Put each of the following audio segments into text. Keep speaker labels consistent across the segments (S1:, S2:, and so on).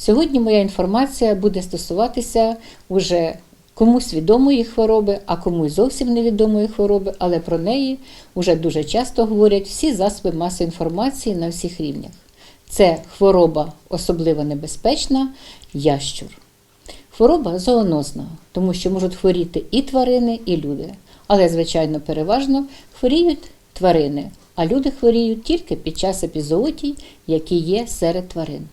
S1: Сьогодні моя інформація буде стосуватися уже комусь відомої хвороби, а комусь зовсім невідомої хвороби, але про неї вже дуже часто говорять всі засоби масової інформації на всіх рівнях. Це хвороба особливо небезпечна ящур. Хвороба зоонозна, тому що можуть хворіти і тварини, і люди. Але, звичайно, переважно хворіють тварини, а люди хворіють тільки під час епізоотій, які є серед тварин.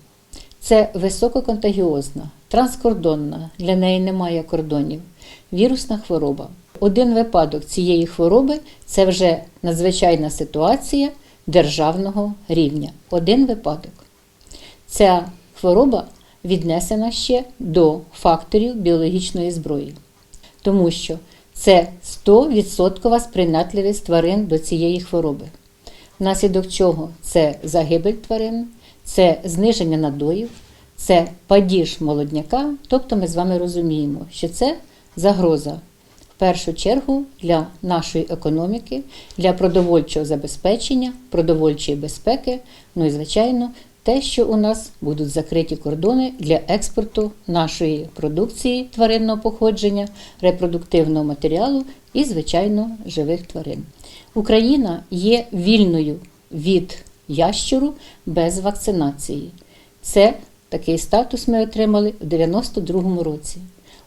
S1: Це висококонтагіозна, транскордонна, для неї немає кордонів, вірусна хвороба. Один випадок цієї хвороби це вже надзвичайна ситуація державного рівня. Один випадок. Ця хвороба віднесена ще до факторів біологічної зброї, тому що це 100% сприйнятливість тварин до цієї хвороби. Внаслідок чого це загибель тварин, це зниження надоїв, це падіж молодняка. Тобто ми з вами розуміємо, що це загроза в першу чергу для нашої економіки, для продовольчого забезпечення, продовольчої безпеки, ну і звичайно. Те, що у нас будуть закриті кордони для експорту нашої продукції тваринного походження, репродуктивного матеріалу і, звичайно, живих тварин. Україна є вільною від ящуру без вакцинації. Це такий статус ми отримали в 92-му році.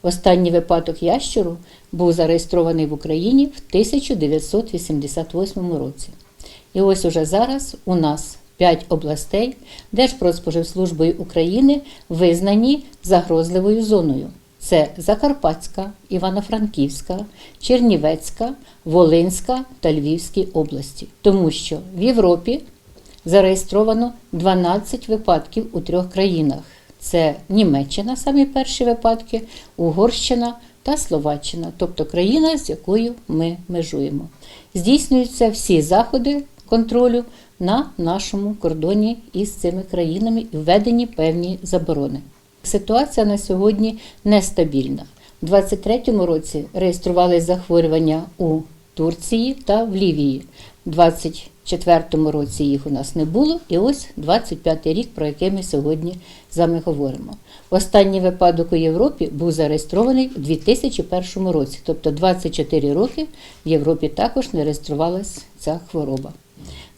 S1: Останній випадок ящуру був зареєстрований в Україні в 1988 році. І ось уже зараз у нас п'ять областей Держпродспоживслужбою України визнані загрозливою зоною. Це Закарпатська, Івано-Франківська, Чернівецька, Волинська та Львівські області, тому що в Європі зареєстровано 12 випадків у трьох країнах: це Німеччина, самі перші випадки, Угорщина та Словаччина, тобто країна, з якою ми межуємо. Здійснюються всі заходи контролю на нашому кордоні із цими країнами і введені певні заборони. Ситуація на сьогодні нестабільна. У 2023 році реєстрували захворювання у Турції та в Лівії. У 2024 році їх у нас не було, і ось 25 рік, про який ми сьогодні з вами говоримо. Останній випадок у Європі був зареєстрований у 2001 році, тобто 24 роки в Європі також не реєструвалася ця хвороба.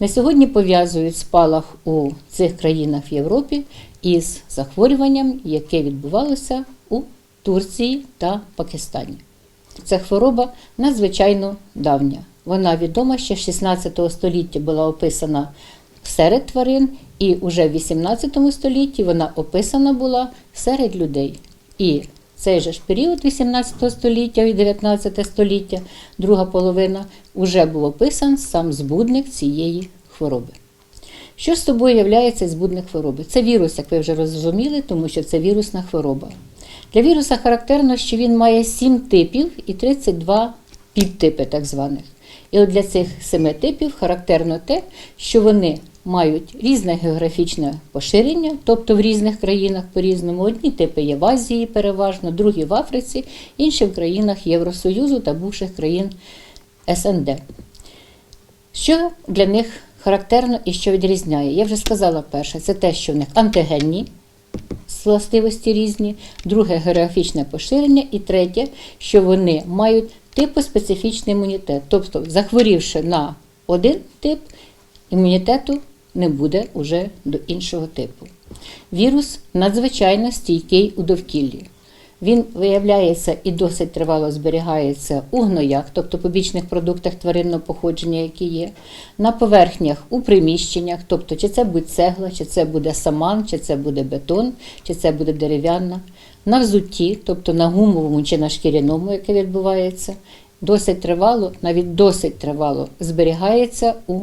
S1: На сьогодні пов'язують спалах у цих країнах в Європі із захворюванням, яке відбувалося у Турції та Пакистані. Ця хвороба надзвичайно давня. Вона відома ще з 16 століття була описана серед тварин, і вже в 18 столітті вона описана була серед людей. І цей же ж період 18 століття і 19 століття, друга половина, вже був описан сам збудник цієї хвороби. Що з собою являється збудник хвороби? Це вірус, як ви вже розуміли, тому що це вірусна хвороба. Для віруса характерно, що він має 7 типів і 32 підтипи так званих. І от для цих семи типів характерно те, що вони мають різне географічне поширення, тобто в різних країнах по-різному. Одні типи є в Азії переважно, другі в Африці, інші в країнах Євросоюзу та бувших країн СНД. Що для них характерно і що відрізняє? Я вже сказала перше, це те, що в них антигенні властивості різні, друге географічне поширення, і третє, що вони мають типоспецифічний імунітет. Тобто, захворівши на один тип, імунітету не буде уже до іншого типу. Вірус надзвичайно стійкий у довкіллі. Він виявляється і досить тривало зберігається у гноях, тобто побічних продуктах тваринного походження, які є, на поверхнях у приміщеннях, тобто чи це буде цегла, чи це буде саман, чи це буде бетон, чи це буде дерев'яна, на взутті, тобто на гумовому чи на шкіряному, яке відбувається, досить тривало, навіть досить тривало зберігається у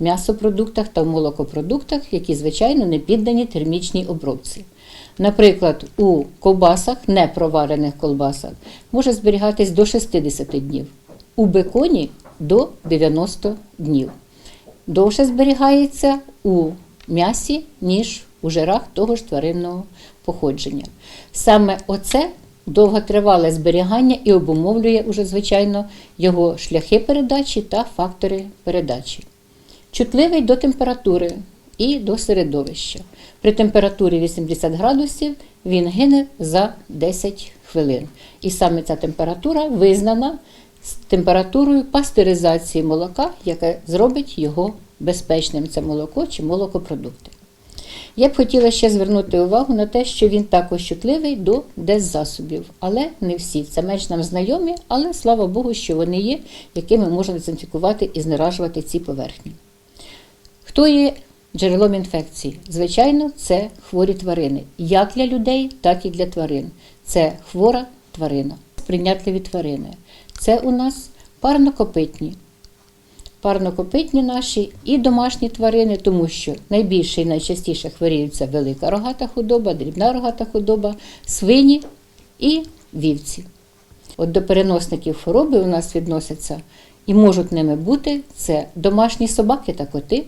S1: м'ясопродуктах та в молокопродуктах, які, звичайно, не піддані термічній обробці. Наприклад, у ковбасах, непроварених колбасах, може зберігатись до 60 днів, у беконі до 90 днів. Довше зберігається у м'ясі, ніж у жирах того ж тваринного походження. Саме оце довготривале зберігання і обумовлює уже, звичайно, його шляхи передачі та фактори передачі. Чутливий до температури і до середовища. При температурі 80 градусів він гине за 10 хвилин. І саме ця температура визнана з температурою пастеризації молока, яка зробить його безпечним. Це молоко чи молокопродукти. Я б хотіла ще звернути увагу на те, що він також чутливий до деззасобів, але не всі. Це менш нам знайомі, але слава Богу, що вони є, якими можна дезінфікувати і знеражувати ці поверхні. Хто є джерелом інфекції? Звичайно, це хворі тварини, як для людей, так і для тварин. Це хвора тварина, прийнятливі тварини. Це у нас парнокопитні. Парнокопитні наші і домашні тварини, тому що найбільше і найчастіше хворіються велика рогата худоба, дрібна рогата худоба, свині і вівці. От до переносників хвороби у нас відносяться і можуть ними бути це домашні собаки та коти,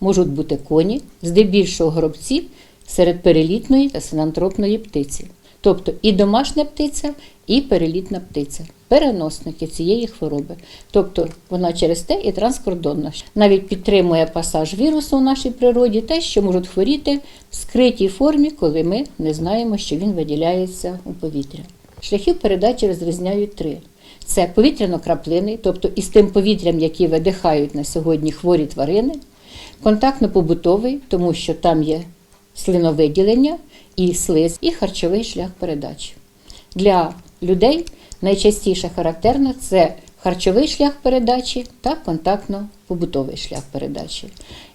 S1: можуть бути коні, здебільшого горобці серед перелітної та синантропної птиці. Тобто і домашня птиця, і перелітна птиця, переносники цієї хвороби. Тобто вона через те і транскордонна. Навіть підтримує пасаж вірусу у нашій природі, те, що можуть хворіти в скритій формі, коли ми не знаємо, що він виділяється у повітря. Шляхів передачі розрізняють три. Це повітряно-краплини, тобто із тим повітрям, які видихають на сьогодні хворі тварини, контактно-побутовий, тому що там є слиновиділення і слиз, і харчовий шлях передачі. Для людей найчастіше характерно це харчовий шлях передачі та контактно-побутовий шлях передачі.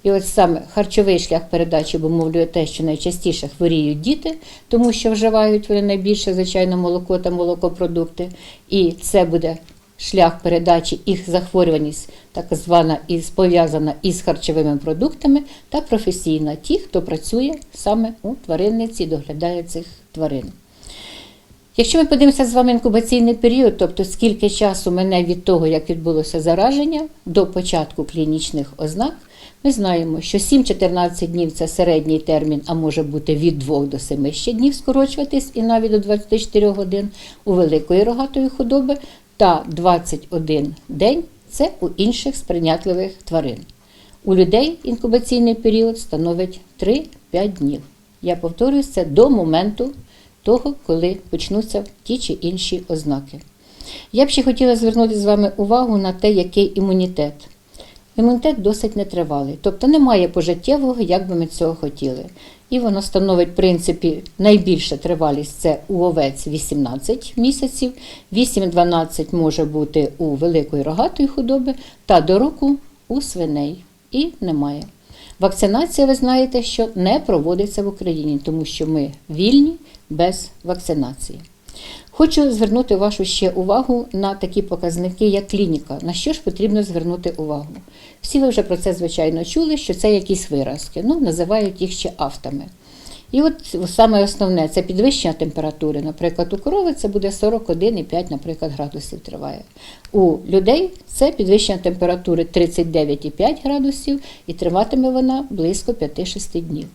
S1: І от саме харчовий шлях передачі обумовлює те, що найчастіше хворіють діти, тому що вживають вони найбільше, звичайно, молоко та молокопродукти. І це буде шлях передачі їх захворюваність, так звана і пов'язана із харчовими продуктами, та професійна ті, хто працює саме у тваринниці і доглядає цих тварин. Якщо ми подивимося з вами інкубаційний період, тобто скільки часу мене від того, як відбулося зараження до початку клінічних ознак, ми знаємо, що 7-14 днів це середній термін, а може бути від 2 до 7 ще днів скорочуватись і навіть до 24 годин у великої рогатої худоби, та 21 день це у інших сприйнятливих тварин. У людей інкубаційний період становить 3-5 днів. Я повторюю це до моменту того, коли почнуться ті чи інші ознаки. Я б ще хотіла звернути з вами увагу на те, який імунітет. Імунітет досить нетривалий, тобто немає пожиттєвого, як би ми цього хотіли. І воно становить, в принципі, найбільша тривалість це у овець 18 місяців, 8-12 може бути у великої рогатої худоби та до року у свиней. І немає. Вакцинація, ви знаєте, що не проводиться в Україні, тому що ми вільні без вакцинації. Хочу звернути вашу ще увагу на такі показники, як клініка. На що ж потрібно звернути увагу? Всі ви вже про це, звичайно, чули, що це якісь виразки, ну, називають їх ще автами. І от саме основне це підвищення температури. Наприклад, у корови це буде 41,5 наприклад, градусів триває. У людей це підвищення температури 39,5 градусів і триватиме вона близько 5-6 днів.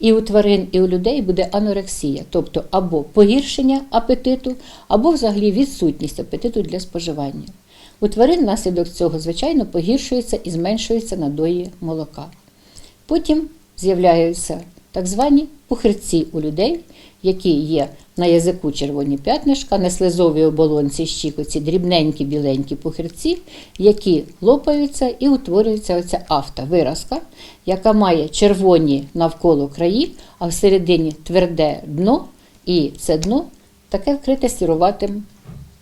S1: І у тварин, і у людей буде анорексія, тобто або погіршення апетиту, або взагалі відсутність апетиту для споживання. У тварин внаслідок цього, звичайно, погіршується і зменшується надої молока. Потім з'являються так звані пухирці у людей, які є на язику червоні п'ятнишка, на слизовій оболонці щікоці дрібненькі біленькі пухирці, які лопаються і утворюється оця авта, виразка, яка має червоні навколо краї, а всередині тверде дно, і це дно таке вкрите сіруватим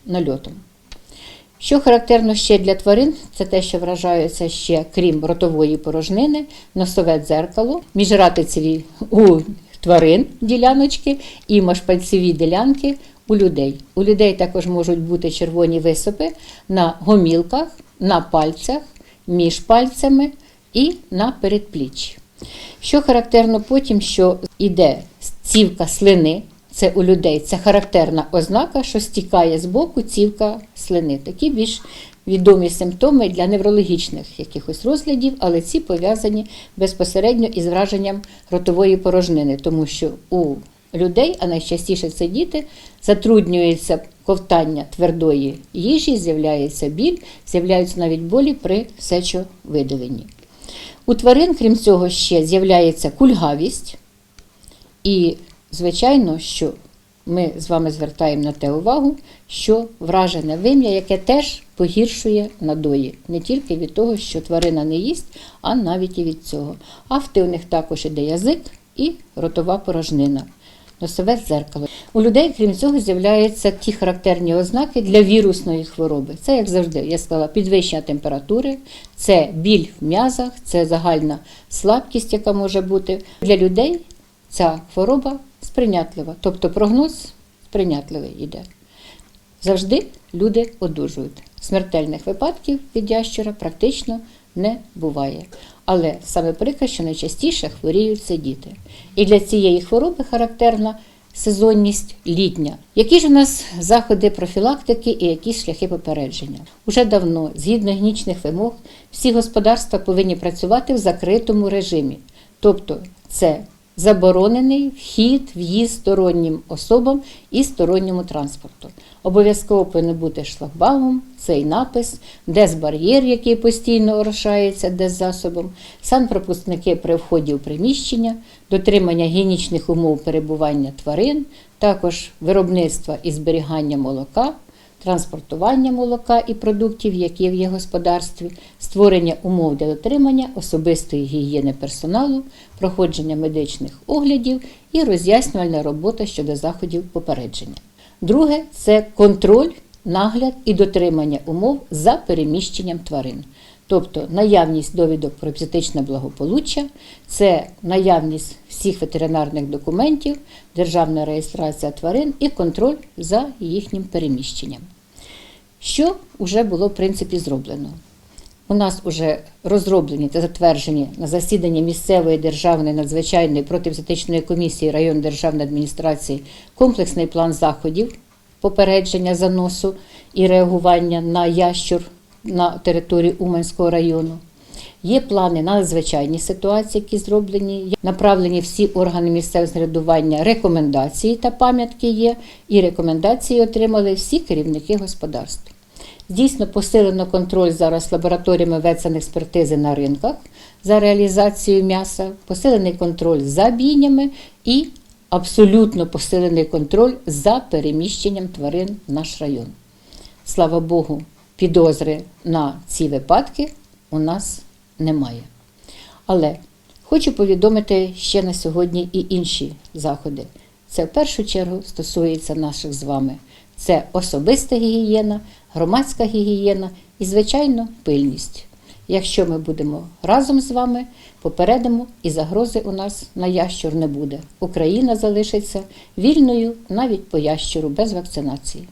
S1: нальотом. Що характерно ще для тварин, це те, що вражаються ще, крім ротової порожнини, носове дзеркало, міжратицеві у тварин діляночки і машпальцеві ділянки у людей. У людей також можуть бути червоні висипи на гомілках, на пальцях, між пальцями і на передпліччі. Що характерно потім, що йде цівка слини, це у людей це характерна ознака, що стікає з боку цівка слини. Такі більш відомі симптоми для неврологічних якихось розглядів, але ці пов'язані безпосередньо із враженням ротової порожнини, тому що у людей, а найчастіше це діти, затруднюється ковтання твердої їжі, з'являється біль, з'являються навіть болі при сечовиділенні. У тварин, крім цього, ще з'являється кульгавість. І, звичайно, що ми з вами звертаємо на те увагу, що вражене вим'я, яке теж погіршує надої, не тільки від того, що тварина не їсть, а навіть і від цього. Афти у них також іде язик і ротова порожнина. Носове дзеркало. У людей, крім цього, з'являються ті характерні ознаки для вірусної хвороби. Це, як завжди, я сказала, підвищення температури, це біль в м'язах, це загальна слабкість, яка може бути. Для людей ця хвороба сприйнятлива, тобто прогноз сприйнятливий йде. Завжди люди одужують. Смертельних випадків від ящера практично не буває. Але саме прикро, що найчастіше хворіють це діти. І для цієї хвороби характерна сезонність літня. Які ж у нас заходи профілактики і які шляхи попередження? Уже давно, згідно гінічних вимог, всі господарства повинні працювати в закритому режимі. Тобто це заборонений вхід, в'їзд стороннім особам і сторонньому транспорту. Обов'язково повинен бути шлагбаум, цей напис, дезбар'єр, який постійно орошається деззасобом, санпропускники при вході у приміщення, дотримання гігієнічних умов перебування тварин, також виробництва і зберігання молока, транспортування молока і продуктів, які в є господарстві, створення умов для дотримання особистої гігієни персоналу, проходження медичних оглядів і роз'яснювальна робота щодо заходів попередження. Друге це контроль, нагляд і дотримання умов за переміщенням тварин. Тобто наявність довідок про епізотичне благополуччя, це наявність всіх ветеринарних документів, державна реєстрація тварин і контроль за їхнім переміщенням. Що вже було в принципі зроблено? У нас вже розроблені та затверджені на засіданні місцевої державної надзвичайної протиепізотичної комісії районної державної адміністрації комплексний план заходів попередження заносу і реагування на ящур на території Уманського району. Є плани на надзвичайні ситуації, які зроблені, направлені всі органи місцевого самоврядування, рекомендації та пам'ятки є, і рекомендації отримали всі керівники господарств. Дійсно посилено контроль зараз лабораторіями ветсанекспертизи на ринках за реалізацією м'яса, посилений контроль за бійнями і абсолютно посилений контроль за переміщенням тварин в наш район. Слава Богу, підозри на ці випадки у нас немає. Але хочу повідомити ще на сьогодні і інші заходи. Це в першу чергу стосується наших з вами. Це особиста гігієна, громадська гігієна і, звичайно, пильність. Якщо ми будемо разом з вами, попередимо і загрози у нас на ящур не буде. Україна залишиться вільною навіть по ящуру без вакцинації.